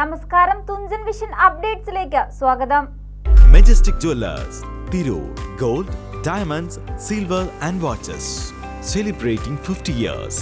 നമസ്കാരം തുഞ്ചൻ വിഷൻ അപ്ഡേറ്റ്സിലേക്ക് സ്വാഗതം. Majestic jewellers Tirur gold diamonds silver and watches celebrating fifty years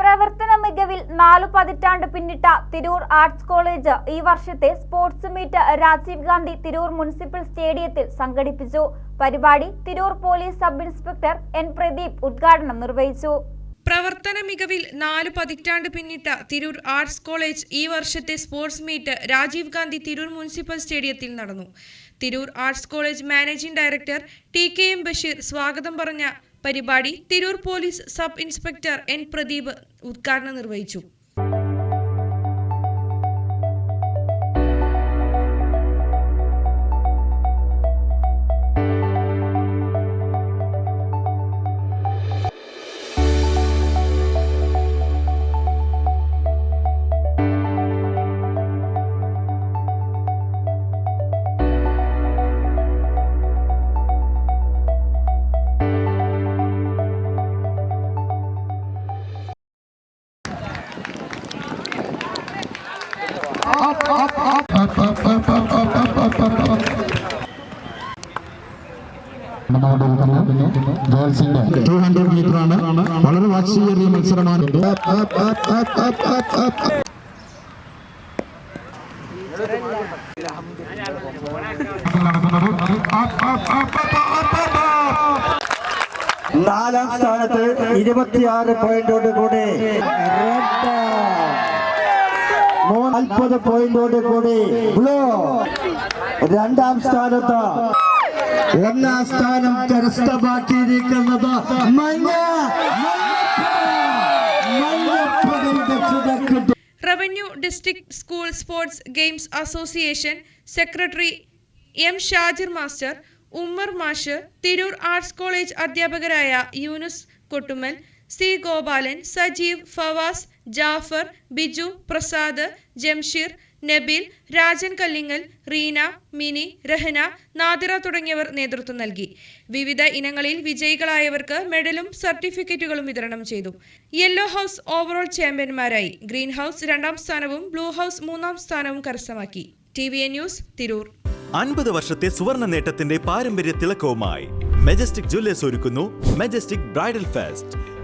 പ്രവർത്തന മികവിൽ നാലു പതിറ്റാണ്ട് പിന്നിട്ട തിരൂർ ആർട്സ് കോളേജ് ഈ വർഷത്തെ sports meet Rajiv Gandhi Tirur municipal സ്റ്റേഡിയത്തിൽ സംഘടിപ്പിച്ചു. പരിപാടി Tirur police sub inspector N Pradeep ഉദ്ഘാടനം നിർവഹിച്ചു. പ്രവർത്തന മികവിൽ നാല് പതിറ്റാണ്ട് പിന്നിട്ട തിരൂർ ആർട്സ് കോളേജ് ഈ വർഷത്തെ sports meet Rajiv Gandhi Tirur municipal സ്റ്റേഡിയത്തിൽ നടന്നു. Tirur arts college managing director T K M Basheer സ്വാഗതം പറഞ്ഞ പരിപാടി Tirur police sub inspector N Pradeep ഉദ്ഘാടനം നിർവഹിച്ചു. ഗേൾസിന്റെ ടു ഹൺഡ്രഡ് മീറ്റർ ആണ് വളരെ വാശിയേറിയ മത്സരമാണ് നാലാം സ്ഥാനത്ത് ഇരുപത്തിയാറ് പോയിന്റോട് കൂടി. നാൽപ്പത് പോയിന്റോട് കൂടി. ബ്ലോ രണ്ടാം സ്ഥാനത്ത് ഒന്നാം സ്ഥാനം കരസ്ഥമാക്കിയിരിക്കുന്നത് മഞ്ഞ revenue district school sports games association secretary M Shajir master Ummer മാഷ് തിരൂർ ആർട്സ് കോളേജ് അധ്യാപകരായ യൂനുസ് കൊട്ടുമൽ സി ഗോപാലൻ സജീവ് ഫവാസ് ജാഫർ ബിജു പ്രസാദ് ജംഷീർ നബീൽ രാജൻ കല്ലിങ്ങൽ റീന മിനി രഹന നാദിറ തുടങ്ങിയവർ നേതൃത്വം നൽകി. വിവിധ ഇനങ്ങളിൽ വിജയികളായവർക്ക് മെഡലും സർട്ടിഫിക്കറ്റുകളും വിതരണം ചെയ്തു. യെല്ലോ ഹൗസ് ഓവറോൾ ചാമ്പ്യന്മാരായി. ഗ്രീൻ ഹൗസ് രണ്ടാം സ്ഥാനവും ബ്ലൂ ഹൗസ് മൂന്നാം സ്ഥാനവും കരസ്ഥമാക്കി. T V news Tirur. അൻപത് വർഷത്തെ സുവർണ നേട്ടത്തിന്റെ പാരമ്പര്യ തിളക്കവുമായി മെജസ്റ്റിക് ജ്വല്ലേഴ്സ് ഒരുക്കുന്നു majestic bridal fest